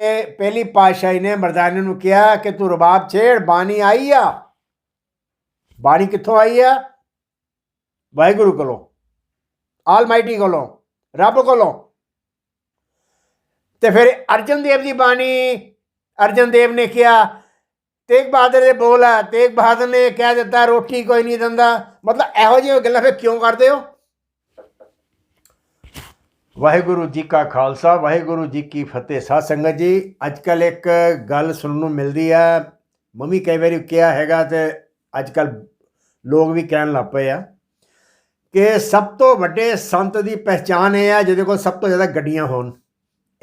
ਇਹ ਪਹਿਲੀ ਪਾਤਸ਼ਾਹੀ ਨੇ ਮਰਦਾਨੇ ਨੂੰ ਕਿਹਾ ਕਿ ਤੂੰ ਰਬਾਬ ਛੇੜ, ਬਾਣੀ ਆਈ ਆ? ਬਾਣੀ ਕਿੱਥੋਂ ਆਈ ਆ? ਵਾਹਿਗੁਰੂ ਕੋਲੋਂ ਆਲਮਾਈਟੀ ਕੋਲੋਂ, ਰੱਬ ਕੋਲੋਂ। ਤੇ ਫਿਰ ਅਰਜਨ ਦੇਵ ਦੀ ਬਾਣੀ, ਅਰਜਨ ਦੇਵ ਨੇ ਕਿਹਾ, ਤੇਗ ਬਹਾਦਰ ਦੇ ਬੋਲ ਆ, ਤੇਗ ਬਹਾਦਰ ਨੇ ਕਹਿ ਦਿੱਤਾ, ਰੋਟੀ ਕੋਈ ਨਹੀਂ ਦਿੰਦਾ। ਮਤਲਬ ਇਹੋ ਜਿਹੀਆਂ ਗੱਲਾਂ ਫਿਰ ਕਿਉਂ ਕਰਦੇ ਹੋ? ਵਾਹਿਗੁਰੂ ਜੀ ਕਾ ਖਾਲਸਾ, ਵਾਹਿਗੁਰੂ ਜੀ ਕੀ ਫਤਿਹ। ਸਾਧ ਸੰਗਤ ਜੀ ਅੱਜ ਕੱਲ ਇੱਕ ਗੱਲ ਸੁਣਨ ਨੂੰ ਮਿਲਦੀ ਆ। ਮੰਮੀ ਕਈ ਵਾਰੀ ਕਿਹਾ ਹੈਗਾ ਤੇ ਅੱਜ ਕੱਲ ਲੋਕ ਵੀ ਕਹਿਣ ਲੱਗ ਪਏ ਆ ਕਿ ਸਭ ਤੋਂ ਵੱਡੇ ਸੰਤ ਦੀ ਪਹਿਚਾਨ ਇਹ ਆ, ਜਿਹਦੇ ਕੋਲ ਸਭ ਤੋਂ ਜ਼ਿਆਦਾ ਗੱਡੀਆਂ ਹੋਣ।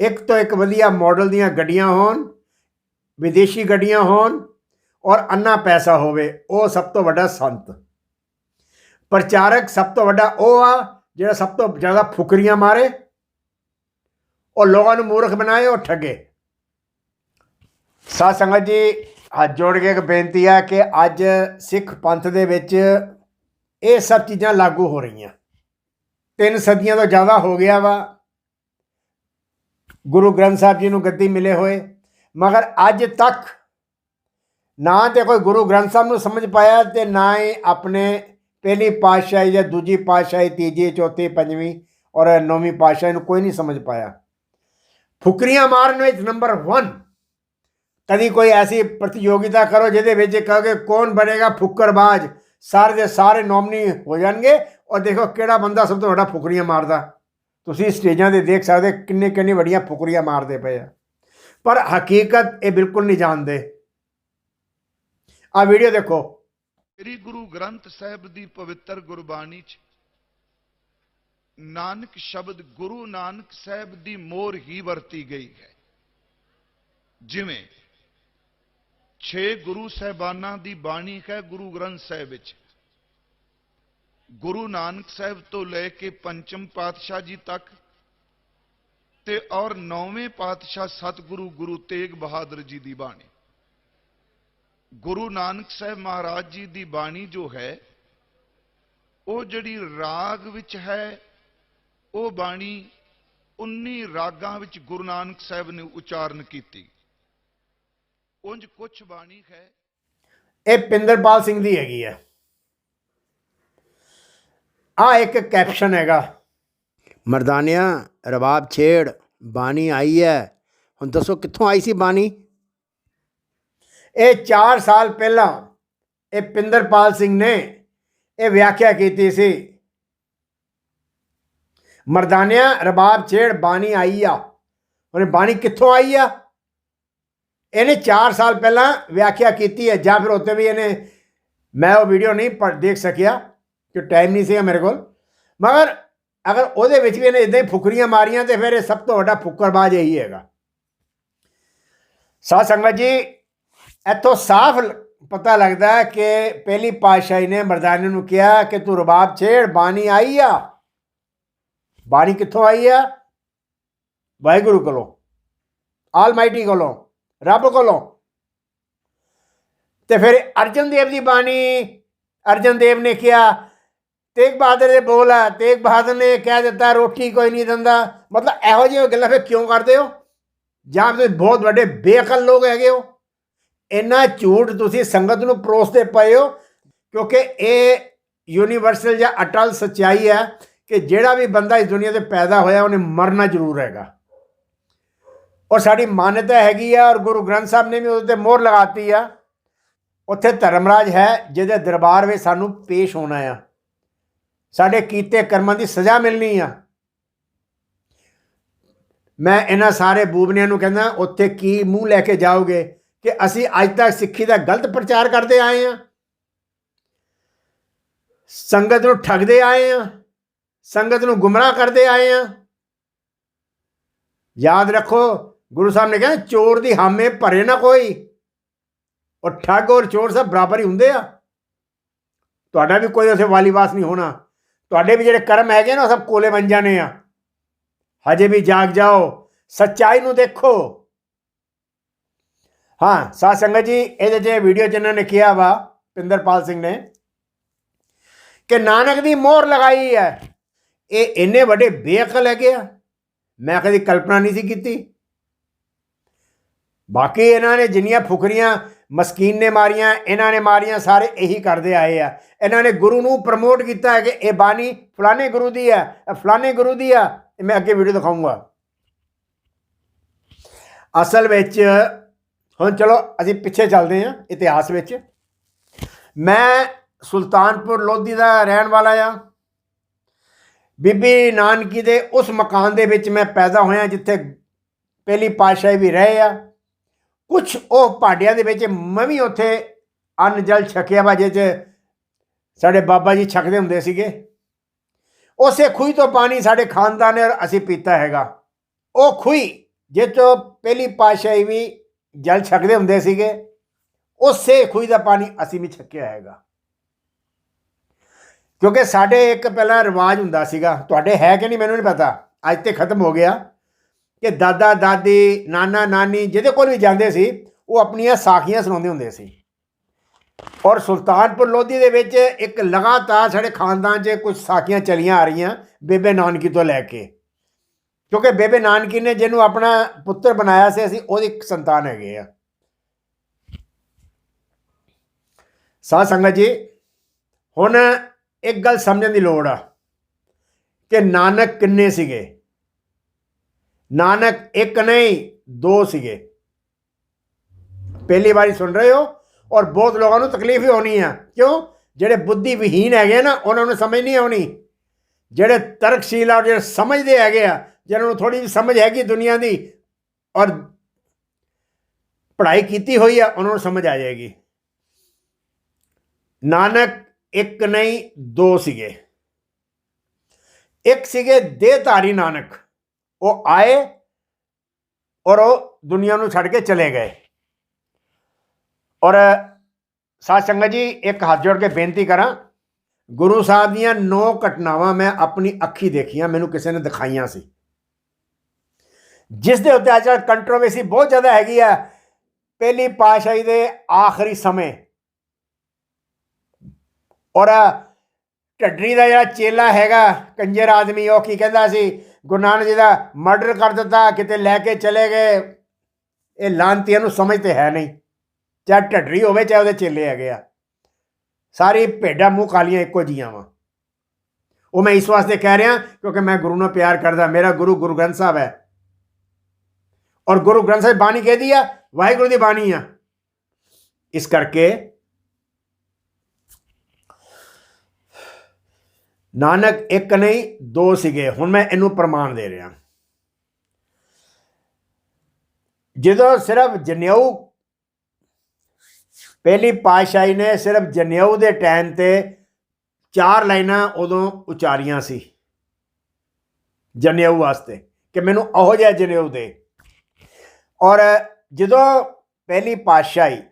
ਇੱਕ ਤੋਂ ਇੱਕ ਵਧੀਆ ਮਾਡਲ ਦੀਆਂ ਗੱਡੀਆਂ ਹੋਣ, ਵਿਦੇਸ਼ੀ ਗੱਡੀਆਂ ਹੋਣ ਔਰ ਅੰਨਾ ਪੈਸਾ ਹੋਵੇ, ਉਹ ਸਭ ਤੋਂ ਵੱਡਾ ਸੰਤ। ਪ੍ਰਚਾਰਕ ਸਭ ਤੋਂ ਵੱਡਾ ਉਹ ਆ, ਜਿਹੜਾ ਸਭ ਤੋਂ ਜ਼ਿਆਦਾ ਫੁਕਰੀਆਂ ਮਾਰੇ ਉਹ ਲੋਕਾਂ ਨੂੰ ਮੂਰਖ ਬਣਾਏ, ਉਹ ਠੱਗੇ। ਸਾਧ ਸੰਗਤ ਜੀ, ਹੱਥ ਜੋੜ ਕੇ ਇੱਕ ਬੇਨਤੀ ਆ ਕਿ ਅੱਜ ਸਿੱਖ ਪੰਥ ਦੇ ਵਿੱਚ ਇਹ ਸਭ ਚੀਜ਼ਾਂ ਲਾਗੂ ਹੋ ਰਹੀਆਂ। ਤਿੰਨ ਸਦੀਆਂ ਤੋਂ ਜ਼ਿਆਦਾ ਹੋ ਗਿਆ ਵਾ। ਗੁਰੂ ਗ੍ਰੰਥ ਸਾਹਿਬ ਜੀ ਨੂੰ ਗੱਦੀ ਮਿਲੇ ਹੋਏ। ਮਗਰ ਅੱਜ ਤੱਕ ਨਾ ਤੇ ਕੋਈ ਗੁਰੂ ਗ੍ਰੰਥ ਸਾਹਿਬ ਨੂੰ ਸਮਝ ਪਾਇਆ ਤੇ ਨਾ ਹੀ ਆਪਣੇ ਪਹਿਲੀ ਪਾਤਸ਼ਾਹੀ ਜਾਂ ਦੂਜੀ ਪਾਤਸ਼ਾਹੀ, ਤੀਜੀ, ਚੌਥੀ, ਪੰਜਵੀਂ ਔਰ ਨੌਵੀਂ ਪਾਤਸ਼ਾਹੀ ਨੂੰ ਕੋਈ ਨਹੀਂ ਸਮਝ ਪਾਇਆ। ਫੁਕਰੀਆਂ ਮਾਰਨ ਵਿੱਚ ਨੰਬਰ 1 ਕਦੀ ਕੋਈ ਐਸੀ ਪ੍ਰਤੀਯੋਗਿਤਾ ਕਰੋ ਜਿਹਦੇ ਵਿੱਚ ਕਹੋਗੇ ਕੌਣ ਬਣੇਗਾ ਫੁੱਕਰਬਾਜ਼? ਸਾਰੇ ਦੇ ਸਾਰੇ ਨੋਮਨੀ ਹੋ ਜਾਣਗੇ। ਔਰ ਦੇਖੋ ਕਿਹੜਾ ਬੰਦਾ ਸਭ ਤੋਂ ਵੱਡਾ ਫੁਕਰੀਆਂ ਮਾਰਦਾ। ਤੁਸੀਂ ਸਟੇਜਾਂ ਤੇ ਦੇਖ ਸਕਦੇ ਕਿੰਨੇ ਕਿੰਨੇ ਵੱਡੀਆਂ ਫੁਕਰੀਆਂ ਮਾਰਦੇ ਪਏ ਆ। ਪਰ ਹਕੀਕਤ ਇਹ ਬਿਲਕੁਲ ਨਹੀਂ ਜਾਣਦੇ। ਆ ਵੀਡੀਓ ਦੇਖੋ। ਸ੍ਰੀ ਗੁਰੂ ਗ੍ਰੰਥ ਸਾਹਿਬ ਦੀ ਪਵਿੱਤਰ ਗੁਰਬਾਣੀ 'ਚ ਨਾਨਕ ਸ਼ਬਦ ਗੁਰੂ ਨਾਨਕ ਸਾਹਿਬ ਦੀ ਮੋਹਰ ਹੀ ਵਰਤੀ ਗਈ ਹੈ। ਜਿਵੇਂ ਛੇ ਗੁਰੂ ਸਾਹਿਬਾਨਾਂ ਦੀ ਬਾਣੀ ਹੈ ਗੁਰੂ ਗ੍ਰੰਥ ਸਾਹਿਬ ਵਿੱਚ। ਗੁਰੂ ਨਾਨਕ ਸਾਹਿਬ ਤੋਂ ਲੈ ਕੇ ਪੰਚਮ ਪਾਤਸ਼ਾਹ ਜੀ ਤੱਕ ਤੇ ਔਰ ਨੌਵੇਂ ਪਾਤਸ਼ਾਹ ਸਤਿਗੁਰੂ ਗੁਰੂ ਤੇਗ ਬਹਾਦਰ ਜੀ ਦੀ ਬਾਣੀ। ਗੁਰੂ ਨਾਨਕ ਸਾਹਿਬ ਮਹਾਰਾਜ ਜੀ ਦੀ ਬਾਣੀ ਜੋ ਹੈ, ਉਹ ਜਿਹੜੀ ਰਾਗ ਵਿੱਚ ਹੈ ਉਹ ਬਾਣੀ 19 ਰਾਗਾਂ ਵਿੱਚ ਗੁਰੂ ਨਾਨਕ ਸਾਹਿਬ ਨੇ ਉਚਾਰਨ ਕੀਤੀ। ਉਂਝ ਕੁਝ ਬਾਣੀ ਹੈ। ਇਹ ਪਿੰਦਰਪਾਲ ਸਿੰਘ ਦੀ ਹੈਗੀ ਆ ਆ ਇੱਕ ਕੈਪਸ਼ਨ ਹੈਗਾ। ਮਰਦਾਨਿਆ ਰਬਾਬ ਛੇੜ, ਬਾਣੀ ਆਈ ਹੈ। ਹੁਣ ਦੱਸੋ ਕਿੱਥੋਂ ਆਈ ਸੀ ਬਾਣੀ? ਇਹ 4 ਸਾਲ ਪਹਿਲਾਂ ਇਹ ਪਿੰਦਰਪਾਲ ਸਿੰਘ ਨੇ ਇਹ ਵਿਆਖਿਆ ਕੀਤੀ ਸੀ। ਮਰਦਾਨਿਆਂ, ਰਬਾਬ, ਛੇੜ, ਬਾਣੀ ਆਈ ਆ। ਉਹਨੇ ਬਾਣੀ ਕਿੱਥੋਂ ਆਈ ਆ? ਇਹਨੇ 4 ਸਾਲ ਪਹਿਲਾਂ ਵਿਆਖਿਆ ਕੀਤੀ ਹੈ, ਜਾਂ ਫਿਰ ਉੱਤੇ ਵੀ ਇਹਨੇ, ਮੈਂ ਉਹ ਵੀਡੀਓ ਨਹੀਂ ਪੜ੍ਹ, ਦੇਖ ਸਕਿਆ, ਕਿ ਟਾਈਮ ਨਹੀਂ ਸੀਗਾ ਮੇਰੇ ਕੋਲ। ਮਗਰ ਅਗਰ ਉਹਦੇ ਵਿੱਚ ਵੀ ਇਹਨੇ ਇਦਾਂ ਹੀ ਫੁਕਰੀਆਂ ਮਾਰੀਆਂ, ਤੇ ਫਿਰ ਇਹ ਸਭ ਤੋਂ ਵੱਡਾ ਫੁੱਕਰਬਾਜ਼ ਇਹੀ ਹੈਗਾ। ਸਾਧ ਸੰਗਤ ਜੀ, ਇੱਥੋਂ ਸਾਫ਼ ਪਤਾ ਲੱਗਦਾ ਕਿ ਪਹਿਲੀ ਪਾਤਸ਼ਾਹੀ ਨੇ ਮਰਦਾਨੇ ਨੂੰ ਕਿਹਾ ਕਿ ਤੂੰ ਰਬਾਬ, ਛੇੜ, ਬਾਣੀ ਆਈ ਆ। ਬਾਣੀ ਕਿੱਥੋਂ ਆਈ ਆ? ਵਾਹਿਗੁਰੂ ਕੋਲੋਂ ਆਲਮਾਈਟੀ ਕੋਲੋਂ, ਰੱਬ ਕੋਲੋਂ। ਤੇ ਫਿਰ ਅਰਜਨ ਦੇਵ ਦੀ ਬਾਣੀ, ਅਰਜਨ ਦੇਵ ਨੇ ਕਿਹਾ, ਤੇਗ ਬਹਾਦਰ ਦੇ ਬੋਲ ਆ, ਤੇਗ ਬਹਾਦਰ ਨੇ ਕਹਿ ਦਿੱਤਾ, ਰੋਟੀ ਕੋਈ ਨਹੀਂ ਦਿੰਦਾ। ਮਤਲਬ ਇਹੋ ਜਿਹੀਆਂ ਗੱਲਾਂ ਫਿਰ ਕਿਉਂ ਕਰਦੇ ਹੋ? ਜਾਂ ਤੁਸੀਂ ਬਹੁਤ ਵੱਡੇ ਬੇਅਕਲ ਲੋਕ ਹੈਗੇ ਹੋ। ਇੰਨਾ ਝੂਠ ਤੁਸੀਂ ਸੰਗਤ ਨੂੰ ਪਰੋਸਦੇ ਪਏ ਹੋ, ਕਿਉਂਕਿ ਇਹ ਯੂਨੀਵਰਸਲ ਜਾਂ ਅਟਲ ਸੱਚਾਈ ਹੈ। ਕਿ ਜਿਹੜਾ ਵੀ ਬੰਦਾ ਇਸ ਦੁਨੀਆ ਤੇ ਪੈਦਾ ਹੋਇਆ, ਉਹਨੇ ਮਰਨਾ ਜ਼ਰੂਰ ਹੈਗਾ। ਔਰ ਸਾਡੀ ਮਾਨਤਾ ਹੈਗੀ ਆ, ਔਰ ਗੁਰੂ ਗ੍ਰੰਥ ਸਾਹਿਬ ਨੇ ਵੀ ਉਹਦੇ ਤੇ ਮੋਹਰ ਲਗਾਤੀ ਆ। ਉੱਥੇ ਧਰਮਰਾਜ ਹੈ, ਜਿਹਦੇ ਦਰਬਾਰ ਵਿੱਚ ਸਾਨੂੰ ਪੇਸ਼ ਹੋਣਾ ਆ। ਸਾਡੇ ਕੀਤੇ ਕਰਮਾਂ ਦੀ ਸਜ਼ਾ ਮਿਲਣੀ ਆ। ਮੈਂ ਇਹਨਾਂ ਸਾਰੇ ਬੂਬਨਿਆਂ ਨੂੰ ਕਹਿੰਦਾ, ਉੱਥੇ ਕੀ ਮੂੰਹ ਲੈ ਕੇ ਜਾਓਗੇ ਕਿ ਅਸੀਂ ਅੱਜ ਤੱਕ ਸਿੱਖੀ ਦਾ ਗਲਤ ਪ੍ਰਚਾਰ ਕਰਦੇ ਆਏ ਆ? ਸੰਗਤ ਨੂੰ ਠੱਗਦੇ ਆਏ ਆ? ਸੰਗਤ ਨੂੰ ਗੁੰਮਰਾਹ ਕਰਦੇ ਆਏ ਆ। ਯਾਦ ਰੱਖੋ, ਗੁਰੂ ਸਾਹਿਬ ਨੇ ਕਿਹਾ, ਚੋਰ ਦੀ ਹਾਮੇ ਭਰੇ ਨਾ ਕੋਈ। ਔਰ ਠੱਗ ਔਰ ਚੋਰ ਸਭ ਬਰਾਬਰ ਹੀ ਹੁੰਦੇ ਆ। ਤੁਹਾਡਾ ਵੀ ਕੋਈ ਉਸੇ ਵਾਲੀਵਾਸ ਨਹੀਂ ਹੋਣਾ। ਤੁਹਾਡੇ ਵੀ ਜਿਹੜੇ ਕਰਮ ਹੈਗੇ ਨਾ, ਉਹ ਸਭ ਕੋਲੇ ਬਣ ਜਾਣੇ ਆ। ਹਜੇ ਵੀ ਜਾਗ ਜਾਓ। ਸੱਚਾਈ ਨੂੰ ਦੇਖੋ। ਹਾਂ, ਸਾਧ ਸੰਗਤ ਜੀ ਇਹਦੇ 'ਚ ਵੀਡੀਓ 'ਚ ਇਹਨਾਂ ਨੇ ਕਿਹਾ ਵਾ, ਪਿੰਦਰਪਾਲ ਸਿੰਘ ਨੇ, ਕਿ ਨਾਨਕ ਦੀ ਮੋਹਰ ਲਗਾਈ ਹੈ। ਇਹ ਇੰਨੇ ਵੱਡੇ ਬੇਅਕਲ ਹੈਗੇ ਆ। ਮੈਂ ਕਦੀ ਕਲਪਨਾ ਨਹੀਂ ਸੀ ਕੀਤੀ। ਬਾਕੀ ਇਹਨਾਂ ਨੇ ਜਿੰਨੀਆਂ ਫੁਕਰੀਆਂ ਮਸਕੀਨ ਨੇ ਮਾਰੀਆਂ, ਇਹਨਾਂ ਨੇ ਮਾਰੀਆਂ, ਸਾਰੇ ਇਹੀ ਕਰਦੇ ਆਏ ਆ। ਇਹਨਾਂ ਨੇ ਗੁਰੂ ਨੂੰ ਪ੍ਰਮੋਟ ਕੀਤਾ ਹੈ ਕਿ ਇਹ ਬਾਣੀ ਫਲਾਣੇ ਗੁਰੂ ਦੀ ਆ ਇਹ ਫਲਾਣੇ ਗੁਰੂ ਦੀ ਆ ਇਹ ਮੈਂ ਅੱਗੇ ਵੀਡੀਓ ਦਿਖਾਊਂਗਾ। ਅਸਲ ਵਿੱਚ, ਹੁਣ ਚਲੋ ਅਸੀਂ ਪਿੱਛੇ ਚੱਲਦੇ ਹਾਂ, ਇਤਿਹਾਸ ਵਿੱਚ। ਮੈਂ ਸੁਲਤਾਨਪੁਰ ਲੋਧੀ ਦਾ ਰਹਿਣ ਵਾਲਾ ਆ ਬੀਬੀ ਨਾਨਕੀ ਦੇ ਉਸ ਮਕਾਨ ਦੇ ਵਿੱਚ ਮੈਂ ਪੈਦਾ ਹੋਇਆ ਜਿੱਥੇ ਪਹਿਲੀ ਪਾਤਸ਼ਾਹੀ ਵੀ ਰਹੇ ਆ। ਕੁਝ ਉਹ ਪਹਾੜਿਆਂ ਦੇ ਵਿੱਚ ਮੈਂ ਵੀ ਉੱਥੇ ਅੰਨ ਜਲ ਛਕਿਆ ਵਾ ਜਿਹ 'ਚ ਸਾਡੇ ਬਾਬਾ ਜੀ ਛਕਦੇ ਹੁੰਦੇ ਸੀਗੇ। ਉਸੇ ਖੂਹੀ ਤੋਂ ਪਾਣੀ ਸਾਡੇ ਖਾਨਦਾਨ ਨੇ ਔਰ ਅਸੀਂ ਪੀਤਾ ਹੈਗਾ। ਉਹ ਖੂਹੀ ਜਿਹ ਤੋਂ ਪਹਿਲੀ ਪਾਤਸ਼ਾਹੀ ਵੀ ਜਲ ਛਕਦੇ ਹੁੰਦੇ ਸੀਗੇ, ਉਸੇ ਖੂਹੀ ਦਾ ਪਾਣੀ ਅਸੀਂ ਵੀ ਛਕਿਆ ਹੈਗਾ। ਕਿਉਂਕਿ ਸਾਡੇ ਇੱਕ ਪਹਿਲਾਂ ਰਿਵਾਜ ਹੁੰਦਾ ਸੀਗਾ, ਤੁਹਾਡੇ ਹੈ ਕਿ ਨਹੀਂ ਮੈਨੂੰ ਨਹੀਂ ਪਤਾ, ਅੱਜ ਤੇ ਖਤਮ ਹੋ ਗਿਆ, ਕਿ ਦਾਦਾ, ਦਾਦੀ, ਨਾਨਾ, ਨਾਨੀ ਜਿਹਦੇ ਕੋਲ ਵੀ ਜਾਂਦੇ ਸੀ, ਉਹ ਆਪਣੀਆਂ ਸਾਖੀਆਂ ਸੁਣਾਉਂਦੇ ਹੁੰਦੇ ਸੀ। ਔਰ ਸੁਲਤਾਨਪੁਰ ਲੋਧੀ ਦੇ ਵਿੱਚ ਇੱਕ ਲਗਾਤਾਰ ਸਾਡੇ ਖਾਨਦਾਨ 'ਚ ਕੁਝ ਸਾਖੀਆਂ ਚਲੀਆਂ ਆ ਰਹੀਆਂ, ਬੇਬੇ ਨਾਨਕੀ ਤੋਂ ਲੈ ਕੇ। ਕਿਉਂਕਿ ਬੇਬੇ ਨਾਨਕੀ ਨੇ ਜਿਹਨੂੰ ਆਪਣਾ ਪੁੱਤਰ ਬਣਾਇਆ ਸੀ, ਅਸੀਂ ਉਹਦੀ ਇੱਕ ਸੰਤਾਨ ਹੈਗੇ ਆ। ਸਾਧ ਸੰਗਤ ਜੀ, ਹੁਣ ਇੱਕ ਗੱਲ ਸਮਝਣ ਦੀ ਲੋੜ ਆ ਕਿ ਨਾਨਕ ਕਿੰਨੇ ਸੀਗੇ? ਨਾਨਕ ਇੱਕ ਨਹੀਂ, ਦੋ ਸੀਗੇ। ਪਹਿਲੀ ਵਾਰੀ ਸੁਣ ਰਹੇ ਹੋ ਔਰ ਬਹੁਤ ਲੋਕਾਂ ਨੂੰ ਤਕਲੀਫ ਹੀ ਹੋਣੀ ਆ। ਕਿਉਂ? ਜਿਹੜੇ ਬੁੱਧੀ ਵਿਹੀਨ ਹੈਗੇ ਨਾ, ਉਹਨਾਂ ਨੂੰ ਸਮਝ ਨਹੀਂ ਆਉਣੀ। ਜਿਹੜੇ ਤਰਕਸ਼ੀਲ ਆ ਜਿਹੜੇ ਸਮਝਦੇ ਹੈਗੇ ਆ, ਜਿਹਨਾਂ ਨੂੰ ਥੋੜੀ ਜਿਹੀ ਸਮਝ ਹੈਗੀ ਦੁਨੀਆ ਦੀ ਔਰ ਪੜ੍ਹਾਈ ਕੀਤੀ ਹੋਈ ਆ, ਉਹਨਾਂ ਨੂੰ ਸਮਝ ਆ ਜਾਏਗੀ। ਨਾਨਕ ਇੱਕ ਨਹੀਂ, ਦੋ ਸੀਗੇ। ਇੱਕ ਸੀਗੇ ਦੇਹਧਾਰੀ ਨਾਨਕ। ਉਹ ਆਏ ਔਰ ਉਹ ਦੁਨੀਆ ਨੂੰ ਛੱਡ ਕੇ ਚਲੇ ਗਏ। ਔਰ ਸਾਧ ਸੰਗਤ ਜੀ, ਇੱਕ ਹੱਥ ਜੋੜ ਕੇ ਬੇਨਤੀ ਕਰਾਂ, ਗੁਰੂ ਸਾਹਿਬ ਦੀਆਂ ਨੌ ਘਟਨਾਵਾਂ ਮੈਂ ਆਪਣੀ ਅੱਖੀ ਦੇਖੀਆਂ, ਮੈਨੂੰ ਕਿਸੇ ਨੇ ਦਿਖਾਈਆਂ ਸੀ। ਜਿਸ ਦੇ ਉੱਤੇ ਅੱਜ ਕੰਟਰੋਵਰਸੀ ਬਹੁਤ ਜ਼ਿਆਦਾ ਹੈਗੀ ਆ। ਪਹਿਲੀ ਪਾਤਸ਼ਾਹੀ ਦੇ ਆਖਰੀ ਸਮੇਂ ਔਰ ਢੱਡਰੀ ਦਾ ਜਿਹੜਾ ਚੇਲਾ ਹੈਗਾ, ਕੰਜਰ ਆਦਮੀ, ਉਹ ਕੀ ਕਹਿੰਦਾ ਸੀ? ਗੁਰੂ ਨਾਨਕ ਜੀ ਦਾ ਮਰਡਰ ਕਰ ਦਿੱਤਾ, ਕਿਤੇ ਲੈ ਕੇ ਚਲੇ ਗਏ। ਇਹ ਲਾਂਤੀਆਂ ਨੂੰ ਸਮਝ ਤੇ ਹੈ ਨਹੀਂ। ਚਾਹੇ ਢੱਡਰੀ ਹੋਵੇ, ਚਾਹੇ ਉਹਦੇ ਚੇਲੇ ਹੈਗੇ ਆ। ਸਾਰੀ ਭੇਡਾਂ ਮੂੰਹ ਕਾਲੀਆਂ ਇੱਕੋ ਜੀਆਂ ਵਾ। ਉਹ ਮੈਂ ਇਸ ਵਾਸਤੇ ਕਹਿ ਰਿਹਾ, ਕਿਉਂਕਿ ਮੈਂ ਗੁਰੂ ਨਾਲ ਪਿਆਰ ਕਰਦਾ, ਮੇਰਾ ਗੁਰੂ ਗੁਰੂ ਗ੍ਰੰਥ ਸਾਹਿਬ ਹੈ। ਔਰ ਗੁਰੂ ਗ੍ਰੰਥ ਸਾਹਿਬ ਬਾਣੀ ਕਹਦੀ ਆ, ਵਾਹਿਗੁਰੂ ਦੀ ਬਾਣੀ ਆ। ਇਸ ਕਰਕੇ ਨਾਨਕ ਇੱਕ ਨਹੀਂ, ਦੋ ਸੀਗੇ। ਹੁਣ ਮੈਂ ਇਹਨੂੰ ਪ੍ਰਮਾਣ ਦੇ ਰਿਹਾ। ਜਦੋਂ ਸਿਰਫ ਜਨੇਊ ਪਹਿਲੀ ਪਾਤਸ਼ਾਹੀ ਨੇ ਸਿਰਫ ਜਨੇਊ ਦੇ ਟਾਈਮ ਤੇ ਚਾਰ ਲਾਈਨਾਂ ਉਦੋਂ ਉਚਾਰੀਆਂ ਸੀ ਜਨੇਊ ਵਾਸਤੇ ਕਿ ਮੈਨੂੰ ਉਹੋ ਜਿਹਾ ਜਨੇਊ ਦੇ। ਔਰ ਜਦੋਂ ਪਹਿਲੀ ਪਾਤਸ਼ਾਹੀ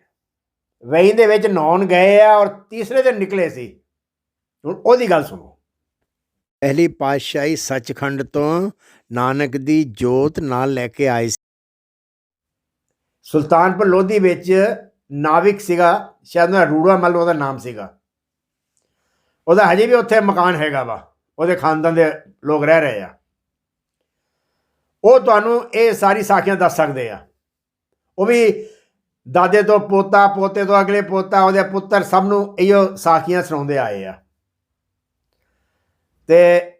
ਵਹੀ ਦੇ ਵਿੱਚ ਨੌਨ ਗਏ ਆ ਔਰ ਤੀਸਰੇ ਦਿਨ ਨਿਕਲੇ ਸੀ, ਹੁਣ ਉਹਦੀ ਗੱਲ ਸੁਣੋ। ਪਹਿਲੀ ਪਾਤਸ਼ਾਹੀ ਸੱਚਖੰਡ ਤੋਂ ਨਾਨਕ ਦੀ ਜੋਤ ਨਾਲ ਲੈ ਕੇ ਆਏ ਸੀ। ਸੁਲਤਾਨਪੁਰ ਲੋਧੀ ਵਿੱਚ ਨਾਵਿਕ ਸੀਗਾ, ਸ਼ਾਇਦ ਉਹਦਾ ਰੂੜਾ ਮੱਲ ਉਹਦਾ ਨਾਮ ਸੀਗਾ। ਉਹਦਾ ਹਜੇ ਵੀ ਉੱਥੇ ਮਕਾਨ ਹੈਗਾ ਵਾ, ਉਹਦੇ ਖਾਨਦਾਨ ਦੇ ਲੋਕ ਰਹਿ ਰਹੇ ਆ। ਉਹ ਤੁਹਾਨੂੰ ਇਹ ਸਾਰੀ ਸਾਖੀਆਂ ਦੱਸ ਸਕਦੇ ਆ। ਉਹ ਵੀ ਦਾਦੇ ਤੋਂ ਪੋਤਾ, ਪੋਤੇ ਤੋਂ ਅਗਲੇ ਪੋਤਾ, ਉਹਦੇ ਪੁੱਤਰ ਸਭ ਨੂੰ ਇਹੋ ਸਾਖੀਆਂ ਸੁਣਾਉਂਦੇ ਆਏ ਆ। ਤੇ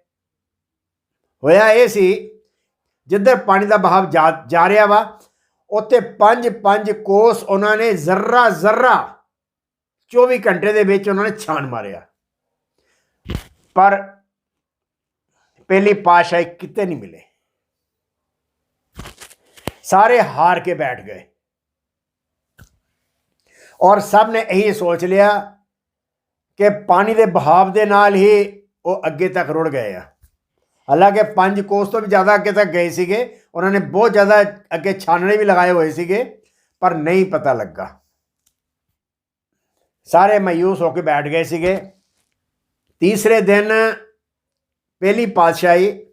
ਹੋਇਆ ਇਹ ਸੀ, ਜਿੱਧਰ ਪਾਣੀ ਦਾ ਬਹਾਵ ਜਾ ਜਾ ਰਿਹਾ ਵਾ, ਉੱਥੇ ਪੰਜ ਪੰਜ ਕੋਸ ਉਹਨਾਂ ਨੇ ਜ਼ਰਰਾ ਜ਼ਰਰਾ 24 ਘੰਟੇ ਦੇ ਵਿੱਚ ਉਹਨਾਂ ਨੇ ਛਾਣ ਮਾਰਿਆ। ਪਰ ਪਹਿਲੀ ਪਾਸ਼ਾਹੀ ਕਿਤੇ ਨਹੀਂ ਮਿਲੇ। ਸਾਰੇ ਹਾਰ ਕੇ ਬੈਠ ਗਏ। ਔਰ ਸਭ ਨੇ ਇਹੀ ਸੋਚ ਲਿਆ ਕਿ ਪਾਣੀ ਦੇ ਬਹਾਵ ਦੇ ਨਾਲ ਹੀ ਉਹ ਅੱਗੇ ਤੱਕ ਰੁੜ ਗਏ ਆ। ਹਾਲਾਂਕਿ ਪੰਜ ਕੋਸ ਤੋਂ ਵੀ ਜ਼ਿਆਦਾ ਅੱਗੇ ਤੱਕ ਗਏ ਸੀਗੇ। ਉਹਨਾਂ ਨੇ ਬਹੁਤ ਜ਼ਿਆਦਾ ਅੱਗੇ ਛਾਨਣੇ ਵੀ ਲਗਾਏ ਹੋਏ ਸੀਗੇ, ਪਰ ਨਹੀਂ ਪਤਾ ਲੱਗਾ। ਸਾਰੇ ਮਾਯੂਸ ਹੋ ਕੇ ਬੈਠ ਗਏ ਸੀਗੇ। ਤੀਸਰੇ ਦਿਨ ਪਹਿਲੀ ਪਾਤਸ਼ਾਹੀ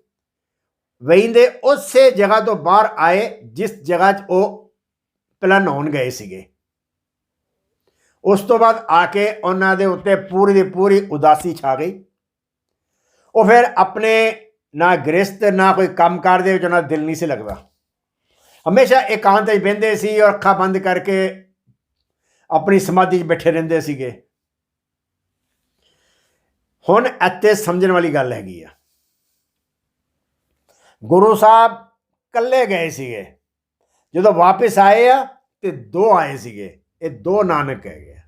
ਵਹਿੰਦੇ ਉਸੇ ਜਗ੍ਹਾ ਤੋਂ ਬਾਹਰ ਆਏ, ਜਿਸ ਜਗ੍ਹਾ 'ਚ ਉਹ ਪਹਿਲਾਂ ਨਹਾਉਣ ਗਏ ਸੀਗੇ। ਉਸ ਤੋਂ ਬਾਅਦ ਆ ਕੇ ਉਹਨਾਂ ਦੇ ਉੱਤੇ ਪੂਰੀ ਦੀ ਪੂਰੀ ਉਦਾਸੀ ਛਾ ਗਈ। ਉਹ ਫਿਰ ਆਪਣੇ ਨਾ ਗ੍ਰਸਤ, ਨਾ ਕੋਈ ਕੰਮ ਕਾਰ ਦੇ ਵਿੱਚ ਉਹਨਾਂ ਦਾ ਦਿਲ ਨਹੀਂ ਸੀ ਲੱਗਦਾ। ਹਮੇਸ਼ਾ ਇਕਾਂਤ ਵਿੱਚ ਬਹਿੰਦੇ ਸੀ ਔਰ ਅੱਖਾਂ ਬੰਦ ਕਰਕੇ ਆਪਣੀ ਸਮਾਧੀ 'ਚ ਬੈਠੇ ਰਹਿੰਦੇ ਸੀਗੇ। ਹੁਣ ਇੱਥੇ ਸਮਝਣ ਵਾਲੀ ਗੱਲ ਹੈਗੀ ਆ। ਗੁਰੂ ਸਾਹਿਬ ਕੱਲੇ ਗਏ ਸੀਗੇ। ਜਦੋਂ ਵਾਪਸ ਆਏ ਆ ਤੇ ਦੋ ਆਏ ਸੀਗੇ। ਇਹ ਦੋ ਨਾਨਕ ਹੈਗੇ ਆ।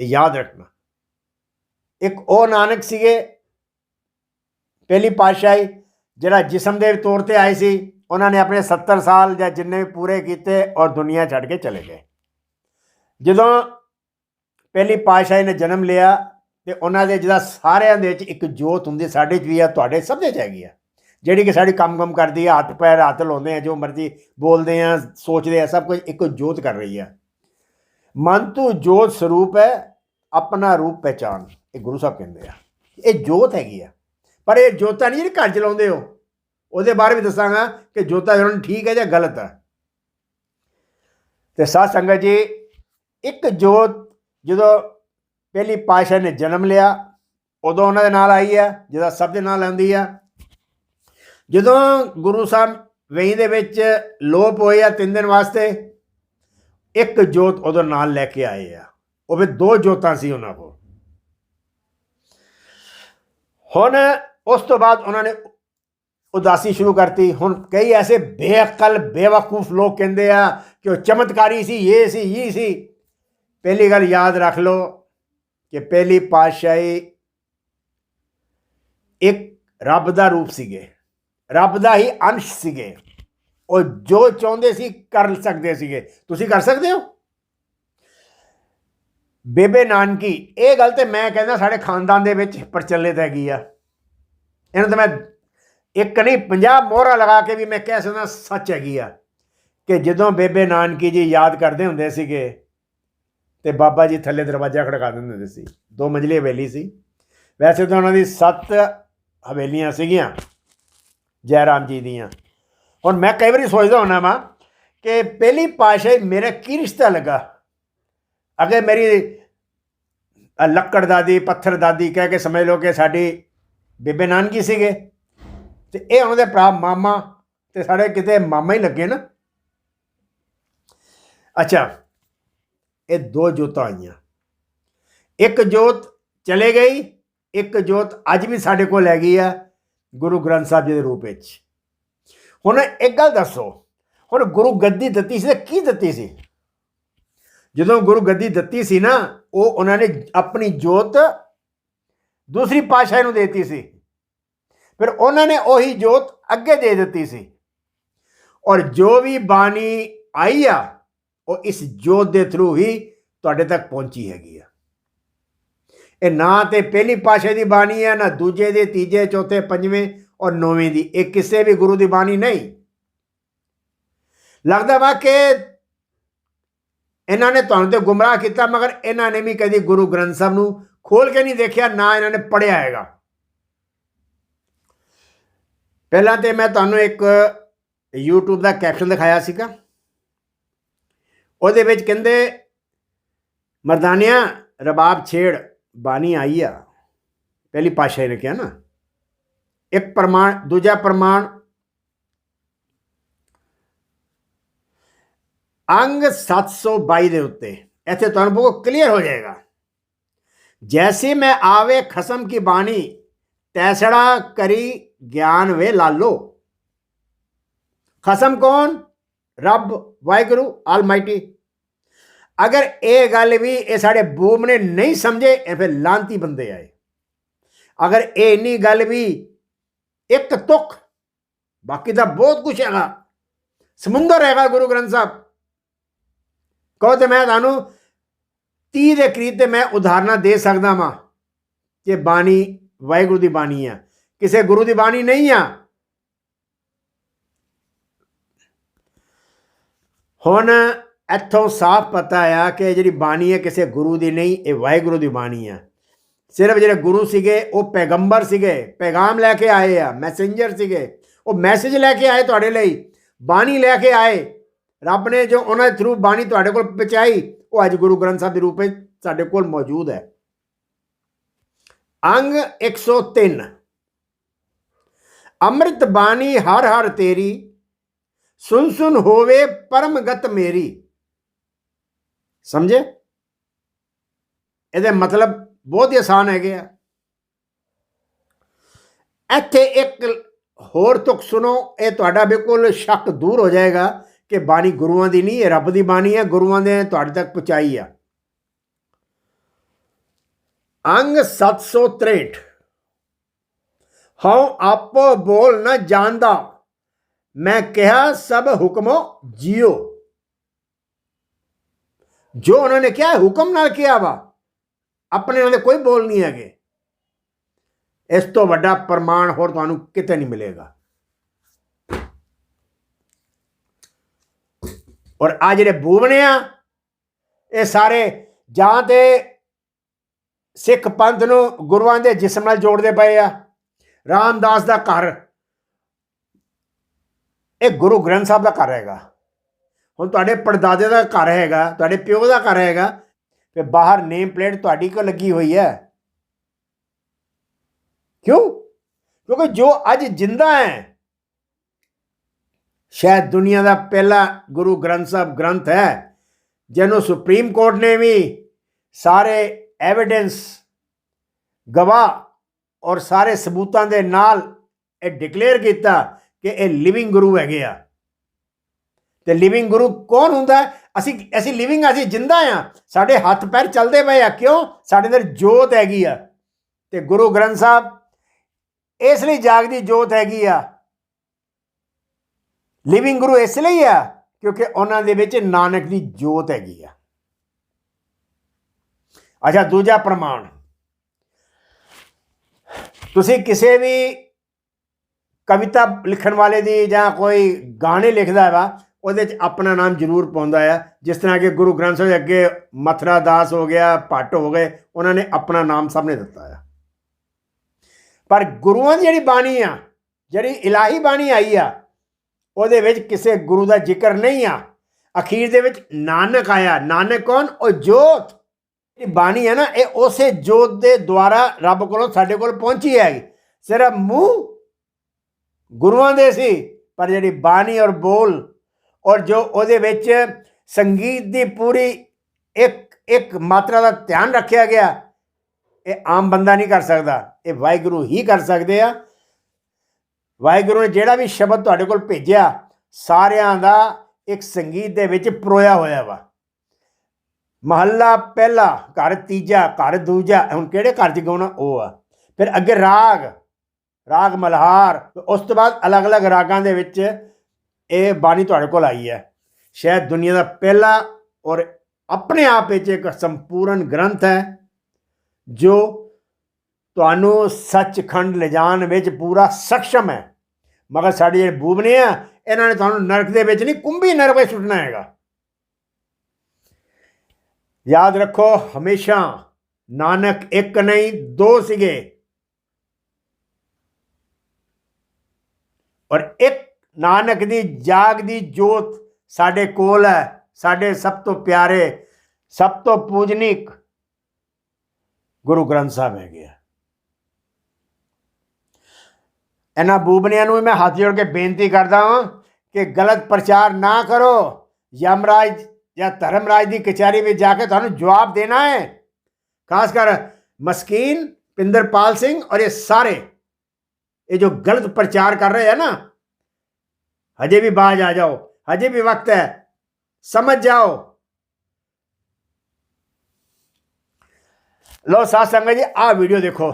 ਇਹ ਯਾਦ ਰੱਖਣਾ। ਇੱਕ ਉਹ ਨਾਨਕ ਸੀਗੇ, ਪਹਿਲੀ ਪਾਤਸ਼ਾਹੀ, ਜਿਹੜਾ ਜਿਸਮ ਦੇ ਤੌਰ ਤੇ ਆਏ ਸੀ, ਉਹਨਾਂ ਨੇ ਆਪਣੇ 70 ਸਾਲ ਜਾਂ ਜਿੰਨੇ ਵੀ ਪੂਰੇ ਕੀਤੇ ਔਰ ਦੁਨੀਆ ਛੱਡ ਕੇ ਚਲੇ ਗਏ। ਜਦੋਂ ਪਹਿਲੀ ਪਾਤਸ਼ਾਹੀ ਨੇ ਜਨਮ ਲਿਆ ਤੇ ਉਹਨਾਂ ਦੇ ਜਿਹੜਾ ਸਾਰਿਆਂ ਦੇ ਵਿੱਚ ਇੱਕ ਜੋਤ ਹੁੰਦੀ, ਸਾਡੇ 'ਚ ਵੀ ਆ, ਤੁਹਾਡੇ ਸਭ ਦੇ 'ਚ ਹੈਗੀ ਆ। ਜਿਹੜੀ ਕਿ ਸਾਡੀ ਕੰਮ ਕੰਮ ਕਰਦੀ ਆ, ਹੱਥ ਪੈਰ ਹੱਥ ਲਾਉਂਦੇ ਆ, ਜੋ ਮਰਜ਼ੀ ਬੋਲਦੇ ਆ, ਸੋਚਦੇ ਆ, ਸਭ ਕੁਝ ਇੱਕ ਜੋਤ ਕਰ ਰਹੀ ਆ। ਮਨ ਤੂੰ ਜੋਤ ਸਰੂਪ ਹੈ, ਆਪਣਾ ਰੂਪ ਪਹਿਚਾਨ। ਇਹ ਗੁਰੂ ਸਾਹਿਬ ਕਹਿੰਦੇ ਆ। ਇਹ ਜੋਤ ਹੈਗੀ ਆ। ਪਰ ਇਹ ਜੋਤਾਂ ਨਹੀਂ ਜਿਹੜੀ ਘਰ ਚਲਾਉਂਦੇ ਹੋ ਉਹਦੇ ਬਾਰੇ ਵੀ ਦੱਸਾਂਗਾ ਕਿ ਜੋਤਾਂ ਜਲਾਉਣ ਠੀਕ ਹੈ ਜਾਂ ਗਲਤ ਹੈ ਤੇ ਸਾਧ ਸੰਗਤ ਜੀ, ਇੱਕ ਜੋਤ ਜਦੋਂ ਪਹਿਲੀ ਪਾਤਸ਼ਾਹ ਨੇ ਜਨਮ ਲਿਆ, ਉਦੋਂ ਉਹਨਾਂ ਦੇ ਨਾਲ ਆਈ ਆ, ਜਿਹਦਾ ਸਭ ਦੇ ਨਾਲ ਆਉਂਦੀ ਆ। ਜਦੋਂ ਗੁਰੂ ਸਾਹਿਬ ਵੇਈ ਦੇ ਵਿੱਚ ਲੋਪ ਹੋਏ ਆ ਤਿੰਨ ਦਿਨ ਵਾਸਤੇ, ਇੱਕ ਜੋਤ ਉਦੋਂ ਨਾਲ ਲੈ ਕੇ ਆਏ ਆ। ਉਹ ਵੀ ਦੋ ਜੋਤਾਂ ਸੀ ਉਹਨਾਂ ਕੋਲ। ਹੁਣ ਉਸ ਤੋਂ ਬਾਅਦ ਉਹਨਾਂ ਨੇ ਉਦਾਸੀ ਸ਼ੁਰੂ ਕਰਤੀ। ਹੁਣ ਕਈ ਐਸੇ ਬੇਅਕਲ, ਬੇਵਕੂਫ ਲੋਕ ਕਹਿੰਦੇ ਆ ਕਿ ਉਹ ਚਮਤਕਾਰੀ ਸੀ, ਇਹ ਸੀ ਇਹ ਸੀ। ਪਹਿਲੀ ਗੱਲ ਯਾਦ ਰੱਖ ਲਓ ਕਿ ਪਹਿਲੀ ਪਾਤਸ਼ਾਹੀ ਇੱਕ ਰੱਬ ਦਾ ਰੂਪ ਸੀਗੇ। ਰੱਬ ਦਾ ਹੀ ਅੰਸ਼ ਸੀਗੇ। ਉਹ ਜੋ ਚਾਹੁੰਦੇ ਸੀ ਕਰ ਸਕਦੇ ਸੀਗੇ। ਤੁਸੀਂ ਕਰ ਸਕਦੇ ਹੋ? ਬੇਬੇ ਨਾਨਕੀ, ਇਹ ਗੱਲ ਤੇ ਮੈਂ ਕਹਿੰਦਾ ਸਾਡੇ ਖਾਨਦਾਨ ਦੇ ਵਿੱਚ ਪ੍ਰਚਲਿਤ ਹੈਗੀ ਆ। ਇਹਨਾਂ ਤਾਂ ਮੈਂ ਇੱਕ ਨਹੀਂ 50 ਮੋਹਰਾ ਲਗਾ ਕੇ ਵੀ ਮੈਂ ਕਹਿ ਸਕਦਾ ਸੱਚ ਹੈਗੀ ਆ ਕਿ ਜਦੋਂ ਬੇਬੇ ਨਾਨਕੀ ਜੀ ਯਾਦ ਕਰਦੇ ਹੁੰਦੇ ਸੀਗੇ ਤੇ ਬਾਬਾ ਜੀ ਥੱਲੇ ਦਰਵਾਜ਼ਾ ਖੜਕਾ ਦਿੰਦੇ ਹੁੰਦੇ ਸੀ। ਦੋ ਮੰਜ਼ਲੀ ਹਵੇਲੀ ਸੀ। ਵੈਸੇ ਤਾਂ ਉਹਨਾਂ ਦੀ ਸੱਤ ਹਵੇਲੀਆਂ ਸੀਗੀਆਂ ਜੈ ਰਾਮ ਜੀ ਦੀਆਂ। ਹੁਣ ਮੈਂ ਕਈ ਵਾਰੀ ਸੋਚਦਾ ਹੁੰਦਾ ਵਾਂ ਕਿ ਪਹਿਲੀ ਪਾਸ਼ਾਹੀ ਮੇਰਾ ਕੀ ਰਿਸ਼ਤਾ ਲੱਗਾ? ਅਗੇ ਮੇਰੀ ਲੱਕੜ ਦਾਦੀ, ਪੱਥਰ ਦਾਦੀ ਕਹਿ ਕੇ ਸਮਝ ਲਓ ਕਿ ਸਾਡੀ ਬੇਬੇ ਨਾਨਕੀ ਸੀਗੇ। ਤੇ ਇਹ ਉਹਨਾਂ ਦੇ ਭਰਾ ਮਾਮਾ ਤੇ ਸਾਡੇ ਕਿਤੇ ਮਾਮਾ ਹੀ ਲੱਗੇ ਨਾ। ਅੱਛਾ, ਇਹ ਦੋ ਜੋਤਾਂ ਆਈਆਂ। ਇੱਕ ਜੋਤ ਚਲੇ ਗਈ, ਇੱਕ ਜੋਤ ਅੱਜ ਵੀ ਸਾਡੇ ਕੋਲ ਹੈਗੀ ਆ ਗੁਰੂ ਗ੍ਰੰਥ ਸਾਹਿਬ ਜੀ ਦੇ ਰੂਪ ਵਿੱਚ। ਹੁਣ ਇੱਕ ਗੱਲ ਦੱਸੋ, ਹੁਣ ਗੁਰੂ ਗੱਦੀ ਦਿੱਤੀ ਸੀ ਤੇ ਕੀ ਦਿੱਤੀ ਸੀ? ਜਦੋਂ ਗੁਰੂ ਗੱਦੀ ਦਿੱਤੀ ਸੀ ਨਾ, ਉਹ ਉਹਨਾਂ ਨੇ ਆਪਣੀ ਜੋਤ ਦੂਸਰੀ ਪਾਤਸ਼ਾਹ ਨੂੰ ਦਿੱਤੀ ਸੀ। ਫਿਰ ਉਹਨਾਂ ਨੇ ਉਹੀ ਜੋਤ ਅੱਗੇ ਦੇ ਦਿੱਤੀ ਸੀ। ਔਰ ਜੋ ਵੀ ਬਾਣੀ ਆਈ ਆ, ਉਹ ਇਸ ਜੋਤ ਦੇ ਥਰੂ ਹੀ ਤੁਹਾਡੇ ਤੱਕ ਪਹੁੰਚੀ ਹੈਗੀ ਆ। ਇਹ ਨਾ ਤੇ ਪਹਿਲੀ ਪਾਸ਼ਾ ਦੀ ਬਾਣੀ ਹੈ ਨਾ ਦੂਜੇ ਦੇ, ਤੀਜੇ, ਚੌਥੇ, ਪੰਜਵੇਂ ਔਰ ਨੌਵੇਂ ਦੀ। ਇਹ ਕਿਸੇ ਵੀ ਗੁਰੂ ਦੀ ਬਾਣੀ ਨਹੀਂ। ਲੱਗਦਾ ਵਾ ਕਿ ਇਹਨਾਂ ਨੇ ਤੁਹਾਨੂੰ ਤੇ ਗੁੰਮਰਾਹ ਕੀਤਾ, ਮਗਰ ਇਹਨਾਂ ਨੇ ਵੀ ਕਦੀ ਗੁਰੂ ਗ੍ਰੰਥ ਸਾਹਿਬ ਨੂੰ ਖੋਲ ਕੇ ਨਹੀਂ ਦੇਖਿਆ, ਨਾ ਇਹਨਾਂ ਨੇ ਪੜਿਆ ਹੈਗਾ। ਪਹਿਲਾਂ ਤੇ ਮੈਂ ਤੁਹਾਨੂੰ ਇੱਕ YouTube ਦਾ ਕੈਪਸ਼ਨ ਦਿਖਾਇਆ ਸੀਗਾ। ਉਹਦੇ ਵਿੱਚ ਕਹਿੰਦੇ, ਮਰਦਾਨਿਆਂ, ਰਬਾਬ ਛੇੜ, ਬਾਣੀ ਆਈ ਆ। ਪਹਿਲੀ ਪਾਸ਼ਾ ਨੇ ਕਿਹਾ ਨਾ, ਇੱਕ ਪ੍ਰਮਾਣ, ਦੂਜਾ ਪ੍ਰਮਾਣ ਅੰਗ 722 ਦੇ ਉੱਤੇ ਇੱਥੇ ਤੁਹਾਨੂੰ ਬਹੁਤ ਕਲੀਅਰ ਹੋ ਜਾਏਗਾ ਜੈਸੇ ਮੈਂ ਆਵੇ ਖਸਮ ਕੀ ਬਾਣੀ ਤੈਸੜਾ ਕਰੀ ਗਿਆਨ ਵੇ ਲਾਲੋ ਖਸਮ ਕੌਣ ਰੱਬ ਵਾਹਿਗੁਰੂ ਆਲਮਾਈਟੀ ਅਗਰ ਇਹ ਗੱਲ ਵੀ ਇਹ ਸਾਡੇ ਬੂਮ ਨੇ ਨਹੀਂ ਸਮਝੇ ਇਹ ਫਿਰ ਲਾਂਤੀ ਬੰਦੇ ਆਏ ਅਗਰ ਇਹ ਇੰਨੀ ਗੱਲ ਵੀ ਇੱਕ ਤੁਕ ਬਾਕੀ ਦਾ ਬਹੁਤ ਕੁਝ ਹੈਗਾ ਸਮੁੰਦਰ ਹੈਗਾ ਗੁਰੂ ਗ੍ਰੰਥ ਸਾਹਿਬ ਕਹੋ ਤੇ ਮੈਂ ਤੁਹਾਨੂੰ 30 ਦੇ ਕਰੀਬ ਤੇ ਮੈਂ ਉਦਾਹਰਨਾਂ ਦੇ ਸਕਦਾ ਵਾਂ ਕਿ ਬਾਣੀ ਵਾਹਿਗੁਰੂ ਦੀ ਬਾਣੀ ਆ। ਕਿਸੇ ਗੁਰੂ ਦੀ ਬਾਣੀ ਨਹੀਂ ਆ। ਹੁਣ ਇੱਥੋਂ ਸਾਫ਼ ਪਤਾ ਆ ਕਿ ਜਿਹੜੀ ਬਾਣੀ ਹੈ ਕਿਸੇ ਗੁਰੂ ਦੀ ਨਹੀਂ, ਇਹ ਵਾਹਿਗੁਰੂ ਦੀ ਬਾਣੀ ਆ। ਸਿਰਫ ਜਿਹੜੇ ਗੁਰੂ ਸੀਗੇ, ਉਹ ਪੈਗੰਬਰ ਸੀਗੇ, ਪੈਗਾਮ ਲੈ ਕੇ ਆਏ ਆ, ਮੈਸੇਂਜਰ ਸੀਗੇ। ਉਹ ਮੈਸੇਜ ਲੈ ਕੇ ਆਏ ਤੁਹਾਡੇ ਲਈ, ਬਾਣੀ ਲੈ ਕੇ ਆਏ। ਰੱਬ ਨੇ ਜੋ ਉਹਨਾਂ ਦੇ ਥਰੂ ਬਾਣੀ ਤੁਹਾਡੇ ਕੋਲ ਪਹੁੰਚਾਈ, ਉਹ ਅੱਜ ਗੁਰੂ ਗ੍ਰੰਥ ਸਾਹਿਬ ਦੇ ਰੂਪ ਵਿੱਚ ਸਾਡੇ ਕੋਲ ਮੌਜੂਦ ਹੈ। ਅੰਗ 103 ਅੰਮ੍ਰਿਤ ਬਾਣੀ ਹਰ ਹਰ ਤੇਰੀ ਸੁਨ ਸੁਨ ਹੋਵੇ ਪਰਮਗਤ ਮੇਰੀ। ਸਮਝੇ? ਇਹਦੇ ਮਤਲਬ ਬਹੁਤ ਹੀ ਆਸਾਨ ਹੈਗੇ ਆ। ਇੱਥੇ ਇੱਕ ਹੋਰ ਤੁਕ ਸੁਣੋ, ਇਹ ਤੁਹਾਡਾ ਬਿਲਕੁਲ ਸ਼ੱਕ ਦੂਰ ਹੋ ਜਾਏਗਾ। ਕਿ ਬਾਣੀ ਗੁਰੂਆਂ ਦੀ ਨਹੀਂ, ਇਹ ਰੱਬ ਦੀ ਬਾਣੀ ਹੈ, ਗੁਰੂਆਂ ਨੇ ਤੁਹਾਡੇ ਤੱਕ ਪਹੁੰਚਾਈ ਆ। ਅੰਗ 763 ਹਉ ਆਪੋ ਬੋਲ ਨਾ ਜਾਣਦਾ, ਮੈਂ ਕਿਹਾ ਸਭ ਹੁਕਮੋ ਜਿਉ ਜੋ ਉਹਨਾਂ ਨੇ ਕਿਹਾ, ਹੁਕਮ ਨਾਲ ਕਿਹਾ ਵਾ, ਆਪਣੇ ਨਾਲ ਦੇ ਕੋਈ ਬੋਲ ਨਹੀਂ ਹੈਗੇ। ਇਸ ਤੋਂ ਵੱਡਾ ਪ੍ਰਮਾਣ ਹੋਰ ਤੁਹਾਨੂੰ ਕਿਤੇ ਨਹੀਂ ਮਿਲੇਗਾ। ਔਰ ਆ ਜਿਹੜੇ ਬੂਬਣੇ ਆ, ਇਹ ਸਾਰੇ ਜਾਂ ਤੇ ਸਿੱਖ ਪੰਥ ਨੂੰ ਗੁਰੂਆਂ ਦੇ ਜਿਸਮ ਨਾਲ ਜੋੜਦੇ ਪਏ ਆ, ਰਾਮਦਾਸ ਦਾ ਘਰ। ਇਹ ਗੁਰੂ ਗ੍ਰੰਥ ਸਾਹਿਬ ਦਾ ਘਰ ਹੈਗਾ। ਹੁਣ ਤੁਹਾਡੇ ਪੜਦਾਦੇ ਦਾ ਘਰ ਹੈਗਾ, ਤੁਹਾਡੇ ਪਿਓ ਦਾ ਘਰ ਹੈਗਾ, ਤੇ ਬਾਹਰ ਨੇਮ ਪਲੇਟ ਤੁਹਾਡੀ ਕੋ ਲੱਗੀ ਹੋਈ ਹੈ। ਕਿਉਂ? ਕਿਉਂਕਿ ਜੋ ਅੱਜ ਜਿੰਦਾ ਹੈ ਸ਼ਾਇਦ ਦੁਨੀਆ ਦਾ ਪਹਿਲਾ ਗੁਰੂ ਗ੍ਰੰਥ ਸਾਹਿਬ ਗ੍ਰੰਥ ਹੈ, ਜਿਹਨੂੰ ਸੁਪਰੀਮ ਕੋਰਟ ਨੇ ਵੀ ਸਾਰੇ ਐਵੀਡੈਂਸ ਗਵਾਹ ਔਰ ਸਾਰੇ ਸਬੂਤਾਂ ਦੇ ਨਾਲ ਇਹ ਡਿਕਲੇਅਰ ਕੀਤਾ ਕਿ ਇਹ ਲਿਵਿੰਗ ਗੁਰੂ ਹੈਗੇ ਆ। ਤੇ ਲਿਵਿੰਗ ਗੁਰੂ ਕੌਣ ਹੁੰਦਾ? ਅਸੀਂ ਅਸੀਂ ਲਿਵਿੰਗ ਅਸੀਂ ਜਿੰਦਾ ਆ। ਸਾਡੇ ਹੱਥ ਪੈਰ ਚੱਲਦੇ ਪਏ ਆ। ਕਿਉਂ? ਸਾਡੇ ਅੰਦਰ ਜੋਤ ਹੈਗੀ ਆ। ਤੇ ਗੁਰੂ ਗ੍ਰੰਥ ਸਾਹਿਬ ਇਸ ਲਈ ਜਾਗਦੀ ਜੋਤ ਹੈਗੀ ਆ ਲਿਵਿੰਗ ਗੁਰੂ ਇਸ ਲਈ ਆ ਕਿਉਂਕਿ ਉਹਨਾਂ ਦੇ ਵਿੱਚ ਨਾਨਕ ਦੀ ਜੋਤ ਹੈਗੀ ਆ। ਅੱਛਾ, ਦੂਜਾ ਪ੍ਰਮਾਣ। ਤੁਸੀਂ ਕਿਸੇ ਵੀ ਕਵਿਤਾ ਲਿਖਣ ਵਾਲੇ ਦੀ ਜਾਂ ਕੋਈ ਗਾਣੇ ਲਿਖਦਾ ਵਾ, ਉਹਦੇ 'ਚ ਆਪਣਾ ਨਾਮ ਜ਼ਰੂਰ ਪਾਉਂਦਾ ਆ। ਜਿਸ ਤਰ੍ਹਾਂ ਕਿ ਗੁਰੂ ਗ੍ਰੰਥ ਸਾਹਿਬ ਅੱਗੇ ਮਥੁਰਾ ਦਾਸ ਹੋ ਗਿਆ, ਭੱਟ ਹੋ ਗਏ, ਉਹਨਾਂ ਨੇ ਆਪਣਾ ਨਾਮ ਸਭ ਨੇ ਦਿੱਤਾ ਆ। ਪਰ ਗੁਰੂਆਂ ਦੀ ਜਿਹੜੀ ਬਾਣੀ ਆ, ਜਿਹੜੀ ਇਲਾਹੀ ਬਾਣੀ ਆਈ ਆ ਉਹਦੇ ਵਿੱਚ ਕਿਸੇ ਗੁਰੂ ਦਾ ਜ਼ਿਕਰ ਨਹੀਂ ਆ। ਅਖੀਰ ਦੇ ਵਿੱਚ ਨਾਨਕ ਆਇਆ। ਨਾਨਕ ਕੌਣ? ਉਹ ਜੋਤ। ਜਿਹੜੀ ਬਾਣੀ ਹੈ ਨਾ, ਇਹ ਉਸੇ ਜੋਤ ਦੇ ਦੁਆਰਾ ਰੱਬ ਕੋਲੋਂ ਸਾਡੇ ਕੋਲ ਪਹੁੰਚੀ ਹੈਗੀ। ਸਿਰਫ ਮੂੰਹ ਗੁਰੂਆਂ ਦੇ ਸੀ, ਪਰ ਜਿਹੜੀ ਬਾਣੀ ਔਰ ਬੋਲ ਔਰ ਜੋ ਉਹਦੇ ਵਿੱਚ ਸੰਗੀਤ ਦੀ ਪੂਰੀ ਇੱਕ ਇੱਕ ਮਾਤਰਾ ਦਾ ਧਿਆਨ ਰੱਖਿਆ ਗਿਆ, ਇਹ ਆਮ ਬੰਦਾ ਨਹੀਂ ਕਰ ਸਕਦਾ। ਇਹ ਵਾਹਿਗੁਰੂ ਹੀ ਕਰ ਸਕਦੇ ਆ। ਵਾਹਿਗੁਰੂ ਨੇ ਜਿਹੜਾ ਵੀ ਸ਼ਬਦ ਤੁਹਾਡੇ ਕੋਲ ਭੇਜਿਆ, ਸਾਰਿਆਂ ਦਾ ਇੱਕ ਸੰਗੀਤ ਦੇ ਵਿੱਚ ਪਰੋਇਆ ਹੋਇਆ ਵਾ। ਮਹੱਲਾ ਪਹਿਲਾ, ਘਰ ਤੀਜਾ, ਘਰ ਦੂਜਾ, ਹੁਣ ਕਿਹੜੇ ਘਰ 'ਚ ਗਾਉਣਾ? ਉਹ ਆ। ਫਿਰ ਅੱਗੇ ਰਾਗ ਰਾਗ ਮਲਹਾਰ ਉਸ ਤੋਂ ਬਾਅਦ ਅਲੱਗ-ਅਲੱਗ ਰਾਗਾਂ ਦੇ ਵਿੱਚ ਇਹ ਬਾਣੀ ਤੁਹਾਡੇ ਕੋਲ ਆਈ ਹੈ। ਸ਼ਾਇਦ ਦੁਨੀਆ ਦਾ ਪਹਿਲਾ ਔਰ ਆਪਣੇ ਆਪ ਵਿੱਚ ਇੱਕ ਸੰਪੂਰਨ ਗ੍ਰੰਥ ਹੈ, ਜੋ ਤੁਹਾਨੂੰ ਸੱਚਖੰਡ ਲਿਜਾਣ ਵਿੱਚ ਪੂਰਾ ਸક્ષਮ ਹੈ। ਮਗਰ ਸਾਡੇ ਜਿਹੜੇ ਬੂਬਨੇ ਆ, ਇਹਨਾਂ ਨੇ ਤੁਹਾਨੂੰ ਨਰਕ ਦੇ ਵਿੱਚ ਨਹੀਂ, ਕੁੰਭੀ ਨਰਕ ਵਿੱਚ ਸੁੱਟਣਾ ਹੈਗਾ। ਯਾਦ ਰੱਖੋ, ਹਮੇਸ਼ਾ ਨਾਨਕ ਇੱਕ ਨਹੀਂ, ਦੋ ਸੀਗੇ। ਔਰ ਇੱਕ ਨਾਨਕ ਦੀ ਜਾਗ ਦੀ ਜੋਤ ਸਾਡੇ ਕੋਲ ਹੈ, ਸਾਡੇ ਸਭ ਤੋਂ ਪਿਆਰੇ, ਸਭ ਤੋਂ ਪੂਜਨੀਕ ਗੁਰੂ ਗ੍ਰੰਥ ਸਾਹਿਬ ਹੈਗੇ ਆ ਇਹਨਾਂ ਬੂਬਨਿਆਂ ਨੂੰ ਮੈਂ ਹੱਥ ਜੋੜ ਕੇ ਬੇਨਤੀ ਕਰਦਾ ਹਾਂ ਕਿ ਗਲਤ ਪ੍ਰਚਾਰ ਨਾ ਕਰੋ। ਯਮਰਾਜ ਜਾਂ ਧਰਮਰਾਜ ਦੀ ਕਚਹਿਰੀ ਵਿੱਚ ਜਾ ਕੇ ਤੁਹਾਨੂੰ ਜਵਾਬ ਦੇਣਾ ਹੈ। ਖਾਸ ਕਰ ਮਸਕੀਨ, ਪਿੰਦਰਪਾਲ ਸਿੰਘ ਔਰ ਇਹ ਸਾਰੇ, ਇਹ ਜੋ ਗਲਤ ਪ੍ਰਚਾਰ ਕਰ ਰਹੇ ਹੈ ਨਾ, ਹਜੇ ਵੀ ਬਾਜ ਆ ਜਾਓ, ਹਜੇ ਵੀ ਵਕਤ ਹੈ, ਸਮਝ ਜਾਓ। ਲੋ ਸਾਧ ਸੰਗਤ ਜੀ ਆ ਵੀਡੀਓ ਦੇਖੋ,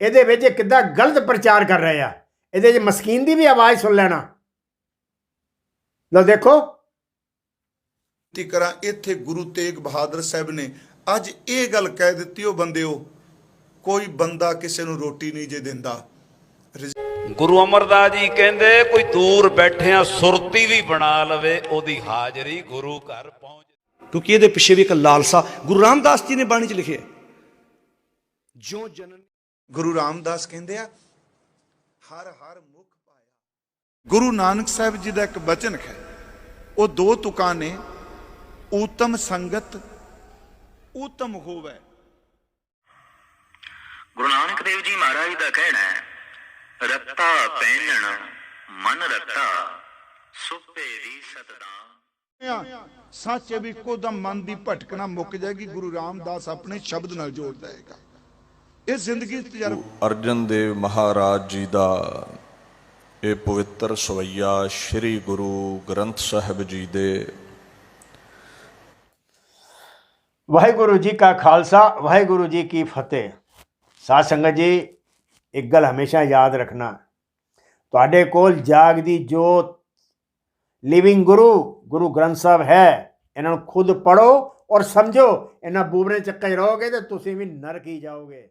ਇਹਦੇ ਵਿੱਚ ਕਿੱਦਾਂ ਗਲਤ ਪ੍ਰਚਾਰ ਕਰ ਰਹੇ ਆ। ਇਹਦੇ 'ਚ ਮਸਕੀਨ ਦੀ ਵੀ ਆਵਾਜ਼ ਸੁਣ ਲੈਣਾ। ਲੋ ਦੇਖੋ। ਬੇਨਤੀ ਕਰਾਂ? ਇੱਥੇ ਗੁਰੂ ਤੇਗ ਬਹਾਦਰ ਸਾਹਿਬ ਨੇ ਅੱਜ ਇਹ ਗੱਲ ਕਹਿ ਦਿੱਤੀ ਉਹ ਬੰਦਿਓ ਕੋਈ ਬੰਦਾ ਕਿਸੇ ਨੂੰ ਰੋਟੀ ਨਹੀਂ ਜੇ ਦਿੰਦਾ। ਗੁਰੂ ਅਮਰਦਾਸ ਜੀ ਕਹਿੰਦੇ ਕੋਈ ਦੂਰ ਬੈਠਿਆਂ ਸੁਰਤੀ ਵੀ ਬਣਾ ਲਵੇ ਉਹਦੀ ਹਾਜ਼ਰੀ ਗੁਰੂ ਘਰ ਪਹੁੰਚ ਕਿਉਂਕਿ ਇਹਦੇ ਪਿੱਛੇ ਵੀ ਇੱਕ ਲਾਲਸਾ ਗੁਰੂ ਰਾਮਦਾਸ ਜੀ ਨੇ ਬਾਣੀ 'ਚ ਲਿਖਿਆ। ਜੋ ਜਨਨ ਗੁਰੂ ਰਾਮਦਾਸ ਕਹਿੰਦੇ ਆ ਹਰ ਹਰ ਮੁਖ ਪਾਇਆ। ਗੁਰੂ ਨਾਨਕ ਸਾਹਿਬ ਜੀ ਦਾ ਇੱਕ ਬਚਨ ਹੈ ਉਹ ਦੋ ਤੁਕਾਂ ਨੇ ਊਤਮ ਸੰਗਤ ਊਤਮ ਹੋਵੇ। ਗੁਰੂ ਨਾਨਕ ਦੇਵ ਜੀ ਮਹਾਰਾਜ ਦਾ ਕਹਿਣਾ ਹੈ ਰੱਤਾ ਪਹਿਨਣ ਮਨ ਰੱਤਾ ਸੁਭੇਰੀ ਸਤਨਾਮ। ਸੱਚ ਹੈ ਵੀ ਇੱਕੋਦਮ ਮਨ ਦੀ ਭਟਕਣਾ ਮੁੱਕ ਜਾਏਗੀ ਗੁਰੂ ਰਾਮਦਾਸ ਆਪਣੇ ਸ਼ਬਦ ਨਾਲ ਜੋੜ ਦੇਗਾ ਇਹ ਜ਼ਿੰਦਗੀ ਦਾ ਤਜਰਬਾ ਅਰਜਨ ਦੇਵ ਮਹਾਰਾਜ ਜੀ ਦਾ ਇਹ ਪਵਿੱਤਰ ਸਵਈਆ ਸ੍ਰੀ ਗੁਰੂ ਗ੍ਰੰਥ ਸਾਹਿਬ ਜੀ ਦੇ ਵਾਹਿਗੁਰੂ ਜੀ ਕਾ ਖਾਲਸਾ ਵਾਹਿਗੁਰੂ ਜੀ ਕੀ ਫਤਿਹ। ਸਾਧ ਸੰਗਤ ਜੀ ਇੱਕ ਗੱਲ ਹਮੇਸ਼ਾ ਯਾਦ ਰੱਖਣਾ। ਤੁਹਾਡੇ ਕੋਲ ਜਾਗਦੀ ਜੋਤ ਲਿਵਿੰਗ ਗੁਰੂ ਗੁਰੂ ਗ੍ਰੰਥ ਸਾਹਿਬ ਹੈ। ਇਹਨਾਂ ਨੂੰ ਖੁਦ ਪੜੋ ਔਰ ਸਮਝੋ। ਇਹਨਾਂ ਬੂਬਰੇ ਚੱਕਰ 'ਚ ਰਹੋਗੇ ਤੇ ਤੁਸੀਂ ਵੀ ਨਰਕ ਹੀ ਜਾਓਗੇ।